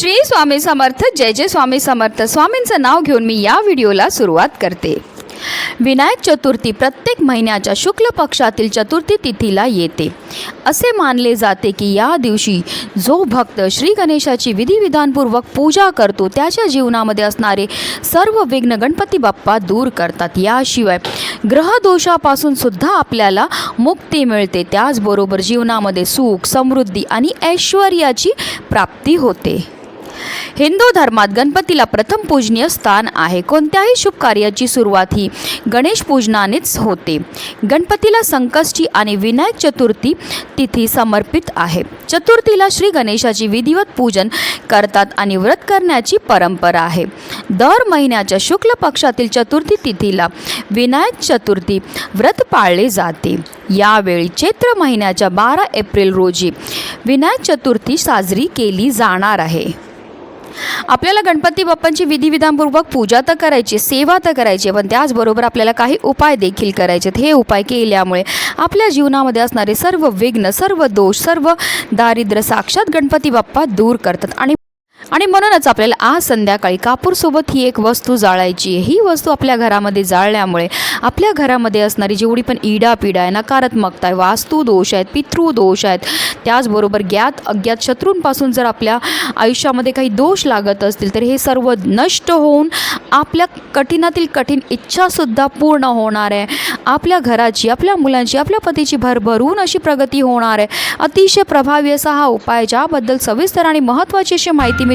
श्री स्वामी समर्थ जय जय स्वामी समर्थ. स्वामींचं नाव घेऊन मी या व्हिडिओला सुरुवात करते. विनायक चतुर्थी प्रत्येक महिन्याच्या शुक्ल पक्षातील चतुर्थी तिथीला येते. असे मानले जाते की या दिवशी जो भक्त श्री गणेशाची विधिविधानपूर्वक पूजा करतो त्याच्या जीवनामध्ये असणारे सर्व विघ्न गणपती बाप्पा दूर करतात. याशिवाय ग्रहदोषापासून सुद्धा आपल्याला मुक्ती मिळते. त्याचबरोबर जीवनामध्ये सुख समृद्धी आणि ऐश्वर्याची प्राप्ती होते. हिंदू धर्मात गणपतीला प्रथम पूजनीय स्थान आहे. कोणत्याही शुभ कार्याची सुरुवात ही गणेश पूजनानेच होते. गणपतीला संकष्टी आणि विनायक चतुर्थी तिथी समर्पित आहे. चतुर्थीला श्री गणेशाची विधिवत पूजन करतात आणि व्रत करण्याची परंपरा आहे. दर महिन्याच्या शुक्ल पक्षातील चतुर्थी तिथीला विनायक चतुर्थी व्रत पाळले जाते. यावेळी चैत्र महिन्याच्या बारा एप्रिल रोजी विनायक चतुर्थी साजरी केली जाणार आहे. आपल्याला गणपती बाप्पांची विधिविधानपूर्वक पूजा तर करायची सेवा तर करायची पण त्याचबरोबर आपल्याला काही उपाय देखील करायचे आहेत. हे उपाय केल्यामुळे आपल्या जीवनामध्ये असणारे सर्व विघ्न सर्व दोष सर्व दारिद्र्य साक्षात गणपती बाप्पा दूर करतात आणि आणि म्हणूनच आपल्याला आज संध्याकाळी कापूरसोबत ही एक वस्तू जाळायची आहे. ही वस्तू आपल्या घरामध्ये जाळल्यामुळे आपल्या घरामध्ये असणारी जेवढी पण इडापिडा आहे नकारात्मकता आहे वास्तू दोष आहेत पितृदोष आहेत त्याचबरोबर ज्ञात अज्ञात शत्रूंपासून जर आपल्या आयुष्यामध्ये काही दोष लागत असतील तर हे सर्व नष्ट होऊन आपल्या कठीणातील कठीण इच्छासुद्धा पूर्ण होणार आहे. आपल्या घराची आपल्या मुलांची आपल्या पतीची भरभरून अशी प्रगती होणार आहे. अतिशय प्रभावी असा हा उपाय ज्याबद्दल सविस्तर आणि महत्त्वाची अशी माहिती मी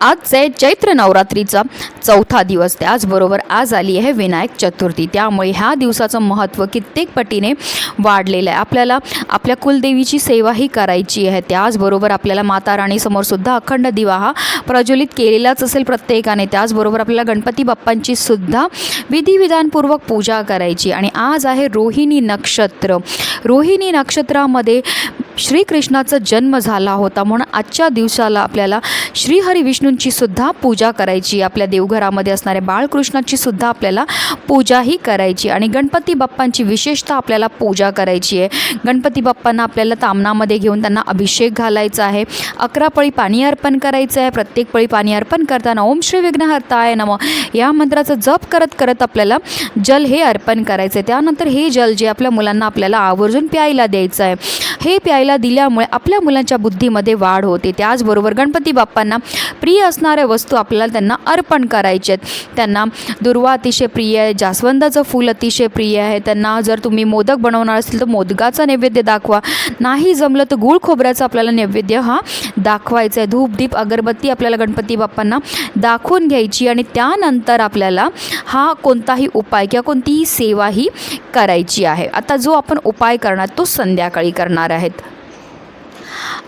आजचे चैत्र नवरात्रीचा चौथा दिवस त्याचबरोबर आज आली आहे विनायक चतुर्थी. त्यामुळे ह्या दिवसाचं महत्त्व कित्येक पटीने वाढलेलं आहे. आपल्याला आपल्या कुलदेवीची सेवाही करायची आहे. त्याचबरोबर आपल्याला माता राणीसमोरसुद्धा अखंड दिवा हा प्रज्वलित केलेलाच असेल प्रत्येकाने. त्याचबरोबर आपल्याला गणपती बाप्पांची सुद्धा विधिविधानपूर्वक पूजा करायची. आणि आज आहे रोहिणी नक्षत्र. रोहिणी नक्षत्रामध्ये श्रीकृष्णाचा जन्म झाला होता म्हणून आजच्या दिवसाला आपल्याला श्रीहरी विष्णूंची सुद्धा पूजा करायची आपल्या देवघरामध्ये असणाऱ्या बाळकृष्णाची सुद्धा आपल्याला पूजाही करायची आणि गणपती बाप्पांची विशेषतः आपल्याला पूजा करायची आहे. गणपती बाप्पांना आपल्याला तामणामध्ये घेऊन त्यांना अभिषेक घालायचा आहे. अकरा पळी पाणी अर्पण करायचं आहे. प्रत्येक पळी पाणी अर्पण करताना ओम श्री विघ्नहर्ताय नम. या मंत्राचा जप करत करत आपल्याला जल हे अर्पण करायचं आहे. त्यानंतर हे जल जे आपल्या मुलांना आपल्याला आवर्जून प्यायला द्यायचं आहे. हे प्यायला दिल्यामुळे आपल्या मुलांच्या बुद्धीमध्ये वाढ होते. त्याचबरोबर गणपती बाप्पांना प्रिय असणाऱ्या वस्तू आपल्याला त्यांना अर्पण करायचे आहेत. त्यांना दुर्वा अतिशय प्रिय आहे जास्वंदाचं फूल अतिशय प्रिय आहे. त्यांना जर तुम्ही मोदक बनवणार असेल तर मोदकाचा नैवेद्य दाखवा. नाही जमलं तर गुळ खोबऱ्याचा आपल्याला नैवेद्य हा दाखवायचा आहे. धूप दीप अगरबत्ती आपल्याला गणपती बाप्पांना दाखवून घ्यायची आणि त्यानंतर आपल्याला हा कोणताही उपाय किंवा कोणतीही सेवा ही करायची आहे. आता जो आपण उपाय करणार तो संध्याकाळी करणार आहेत.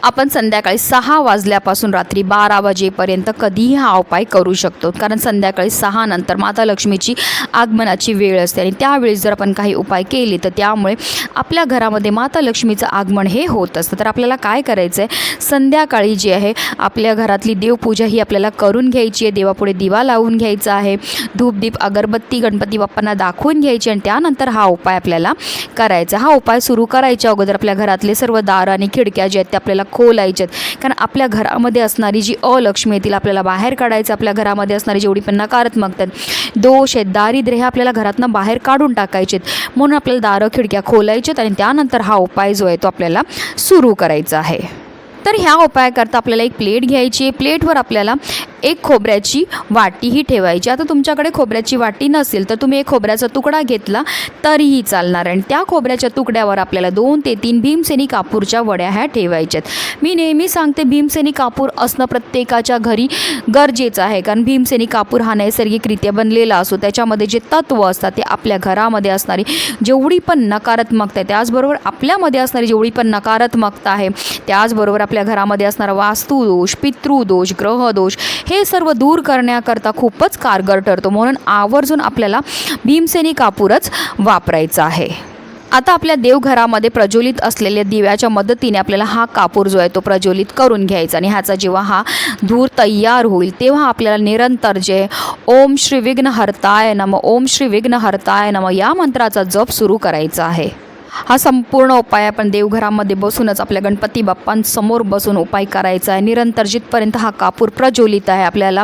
आपण संध्याकाळी सहा वाजल्यापासून रात्री बारा वाजेपर्यंत कधीही हा उपाय करू शकतो. कारण संध्याकाळी सहा नंतर माता लक्ष्मीची आगमनाची वेळ असते आणि त्यावेळेस जर आपण काही उपाय केले तर त्यामुळे आपल्या घरामध्ये माता लक्ष्मीचं आगमन हे होत असतं. तर आपल्याला काय करायचं आहे संध्याकाळी जी आहे आपल्या घरातली देवपूजा ही आपल्याला करून घ्यायची आहे. देवापुढे दिवा लावून घ्यायचा आहे. धूपदीप अगरबत्ती गणपती बाप्पांना दाखवून घ्यायची आणि त्यानंतर हा उपाय आपल्याला करायचा. हा उपाय सुरू करायच्या अगोदर आपल्या घरातले सर्व दार आणि खिडक्या ज्या आहेत त्या आपल्याला खोलायच्यात कारण आपल्या घरामध्ये असणारी जी अलक्ष्मी आहे तिला आपल्याला बाहेर काढायचं आपल्या घरामध्ये असणारी जेवढी पण नकारात्मकता दोष आहेत दारिद्र्य हे आपल्याला घरातनं बाहेर काढून टाकायचे म्हणून आपल्याला दारं खिडक्या खोलायच्यात आणि त्यानंतर हा उपाय जो आहे तो आपल्याला सुरू करायचा आहे. तर ह्या उपायाकरता आपल्याला एक प्लेट घ्यायची आहे. प्लेटवर आपल्याला एक खोबऱ्याची वाटीही ठेवायची. आता तुमच्याकडे खोबऱ्याची वाटी नसेल तर तुम्ही एक खोबऱ्याचा तुकडा घेतला तरीही चालणार. आणि त्या खोबऱ्याच्या तुकड्यावर आपल्याला दोन ते तीन भीमसेनी कापूरच्या वड्या ह्या ठेवायच्यात. मी नेहमी सांगते भीमसेनी कापूर असणं प्रत्येकाच्या घरी गरजेचं आहे. कारण भीमसेनी कापूर हा नैसर्गिकरित्या बनलेला असो त्याच्यामध्ये जे तत्व असतात ते आपल्या घरामध्ये असणारी जेवढी पण नकारात्मकता आहे त्याचबरोबर आपल्यामध्ये असणारी जेवढी पण नकारात्मकता आहे त्याचबरोबर आपल्या घरामध्ये असणारा वास्तुदोष पितृदोष ग्रहदोष हे सर्व दूर करण्याकरता खूपच कारगर ठरतो. म्हणून आवर्जून आपल्याला भीमसेनी कापूरच वापरायचा आहे. आता आपल्या देवघरामध्ये प्रज्वलित असलेल्या दिव्याच्या मदतीने आपल्याला हा कापूर जो आहे तो प्रज्वलित करून घ्यायचा आणि ह्याचा जेव्हा हा धूर तयार होईल तेव्हा आपल्याला निरंतर जे ओम श्री विघ्न हरताय नम ओम श्री विघ्न हरताय नम या मंत्राचा जप सुरू करायचा आहे. हा संपूर्ण उपाय आपण देवघरामध्ये बसूनच आपल्या गणपती बाप्पांसमोर बसून उपाय करायचा आहे. निरंतर जिथपर्यंत हा कापूर प्रज्वलित आहे आपल्याला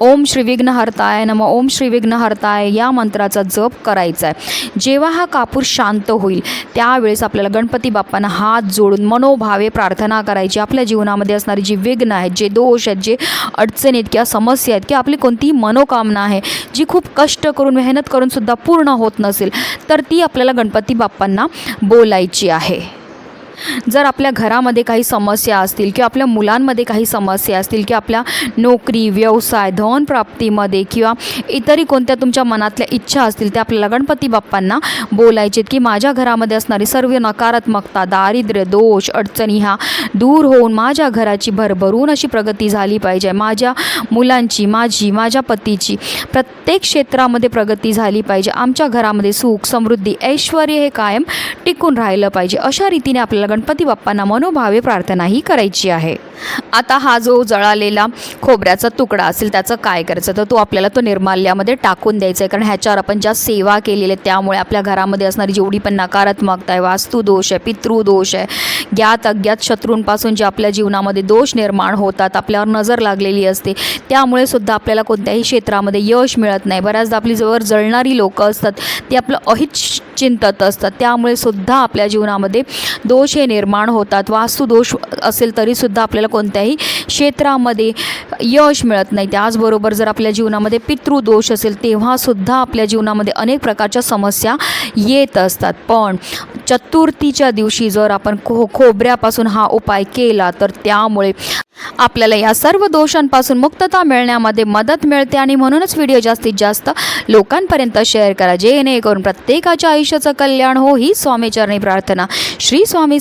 ओम श्री विघ्नहर्ताय नम ओम श्री विघ्नहर्ताय या मंत्राचा जप करायचा आहे. जेव्हा हा कापूर शांत होईल त्यावेळेस आपल्याला गणपती बाप्पांना हात जोडून मनोभावे प्रार्थना करायची. आपल्या जीवनामध्ये असणारी जी विघ्न आहेत जे दोष आहेत जे अडचणी आहेत किंवा समस्या आहेत किंवा आपली कोणतीही मनोकामना आहे जी खूप कष्ट करून मेहनत करूनसुद्धा पूर्ण होत नसेल तर ती आपल्याला गणपती बाप्पांना बोलायची आहे. जर आपल्या घरामध्ये काही समस्या असतील किंवा आपल्या मुलांमध्ये काही समस्या असतील किंवा आपल्या नोकरी व्यवसाय धनप्राप्तीमध्ये किंवा इतरही कोणत्या तुमच्या मनातल्या इच्छा असतील त्या आपल्याला गणपती बाप्पांना बोलायचे की माझ्या घरामध्ये असणारी सर्व नकारात्मकता दारिद्र्य दोष अडचणी ह्या दूर होऊन माझ्या घराची भरभरून अशी प्रगती झाली पाहिजे. माझ्या मुलांची माझी माझ्या पतीची प्रत्येक क्षेत्रामध्ये प्रगती झाली पाहिजे. आमच्या घरामध्ये सुख समृद्धी ऐश्वर हे कायम टिकून राहिलं पाहिजे. अशा रीतीने आपल्याला गणपती बाप्पांना मनोभावे प्रार्थनाही करायची आहे. आता हा जो जळालेला खोबऱ्याचा तुकडा असेल त्याचं काय करायचं? तर तो आपल्याला तो निर्माल्यामध्ये टाकून द्यायचा आहे कारण ह्याच्यावर आपण ज्या सेवा केलेल्या त्यामुळे आपल्या घरामध्ये असणारी जेवढी पण नकारात्मकता आहे वास्तुदोष आहे पितृदोष आहे ज्ञात अज्ञात शत्रूंपासून जे आपल्या जीवनामध्ये दोष निर्माण होतात आपल्यावर नजर लागलेली असते त्यामुळे सुद्धा आपल्याला कोणत्याही क्षेत्रामध्ये यश मिळत नाही. बऱ्याचदा आपली जवळ जळणारी लोकं असतात ती आपलं अहित चिंतत असतात त्यामुळे सुद्धा आपल्या जीवनामध्ये दोष हे निर्माण होतात. वास्तुदोष असेल तरीसुद्धा आपल्याला कोणत्याही क्षेत्रामध्ये यश मिळत नाही. त्याचबरोबर जर आपल्या जीवनामध्ये पितृदोष असेल तेव्हासुद्धा आपल्या जीवनामध्ये अनेक प्रकारच्या समस्या येत असतात. पण चतुर्थीच्या दिवशी जर आपण खो खोबऱ्यापासून हा उपाय केला तर त्यामुळे आपल्याला या सर्व दोषांपासून मुक्तता मिळण्यामध्ये मदत मिळते आणि म्हणूनच व्हिडिओ जास्तीत जास्त लोकांपर्यंत शेअर करा. जेणेकरून प्रत्येकाच्या आयुष्याचं कल्याण हो ही स्वामीचरणी प्रार्थना. श्री स्वामी